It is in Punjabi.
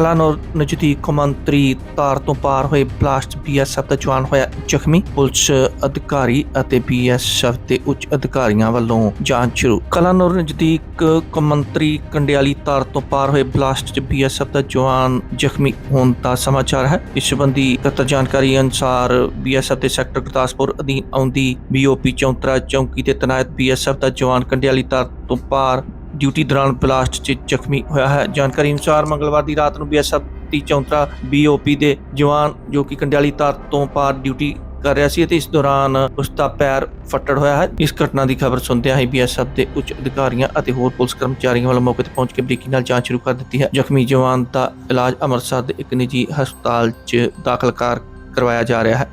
ਖਲਾਨੌਰ ਨਜ਼ਦੀਕ ਕੌਮਾਂਤਰੀ ਤਾਰ ਤੋਂ ਪਾਰ ਹੋਏ ਬਲਾਸਟ ਬੀਐਸਐਫ ਦਾ ਜਵਾਨ ਹੋਇਆ ਜ਼ਖਮੀ। ਪੁਲਿਸ ਅਧਿਕਾਰੀ ਅਤੇ ਬੀਐਸਐਫ ਦੇ ਉੱਚ ਅਧਿਕਾਰੀਆਂ ਵੱਲੋਂ ਜਾਂਚ ਸ਼ੁਰੂ। ਖਲਾਨੌਰ ਨਜ਼ਦੀਕ ਕੌਮਾਂਤਰੀ ਕੰਡਿਆਲੀ ਤਾਰ ਤੋਂ ਪਾਰ ਹੋਏ ਬਲਾਸਟ 'ਚ ਬੀਐਸਐਫ ਦਾ ਜਵਾਨ ਜ਼ਖਮੀ ਹੋਣ ਦਾ ਸਮਾਚਾਰ ਹੈ। ਇਸ ਸੰਬੰਧੀ ਤੱਤ ਜਾਣਕਾਰੀ ਅਨੁਸਾਰ ਬੀਐਸਐਫ ਦੇ ਸੈਕਟਰ ਗੁਰਦਾਸਪੁਰ ਅਧੀਨ ਆਉਂਦੀ ਬੀਓਪੀ ਚੌਂਤਰਾ ਚੌਂਕੀ ਤੇ ਤੈਨਾਤ ਬੀਐਸਐਫ ਦਾ ਜਵਾਨ ਕੰਡਿਆਲੀ ਤਾਰ ਤੋਂ ਪਾਰ ਡਿਊਟੀ ਦੌਰਾਨ ਬਲਾਸਟ 'ਚ ਜ਼ਖਮੀ ਹੋਇਆ ਹੈ। ਜਾਣਕਾਰੀ ਅਨੁਸਾਰ ਮੰਗਲਵਾਰ ਦੀ ਰਾਤ ਨੂੰ ਬੀਐਸਐਫ ਦੀ ਚੌਂਤਰਾ ਬੀਓਪੀ ਦੇ ਜਵਾਨ ਜੋ ਕਿ ਕੰਡਿਆਲੀ ਤਾਰ ਤੋਂ ਪਾਰ ਡਿਊਟੀ ਕਰ ਰਿਹਾ ਸੀ ਅਤੇ ਇਸ ਦੌਰਾਨ ਉਸ ਦਾ ਪੈਰ ਫੱਟੜ ਹੋਇਆ ਹੈ। ਇਸ ਘਟਨਾ ਦੀ ਖਬਰ ਸੁਣਦਿਆਂ ਹੀ ਬੀਐਸਐਫ ਦੇ ਉੱਚ ਅਧਿਕਾਰੀਆਂ ਅਤੇ ਹੋਰ ਪੁਲਿਸ ਕਰਮਚਾਰੀਆਂ ਵੱਲੋਂ ਮੌਕੇ ਤੇ ਪਹੁੰਚ ਕੇ ਬਰੀਕੀ ਨਾਲ ਜਾਂਚ ਸ਼ੁਰੂ ਕਰ ਦਿੱਤੀ ਹੈ। ਜ਼ਖਮੀ ਜਵਾਨ ਦਾ ਇਲਾਜ ਅੰਮ੍ਰਿਤਸਰ ਦੇ ਇੱਕ ਨਿੱਜੀ ਹਸਪਤਾਲ 'ਚ ਦਾਖਲ ਕਰ ਕਰਵਾਇਆ ਜਾ ਰਿਹਾ ਹੈ।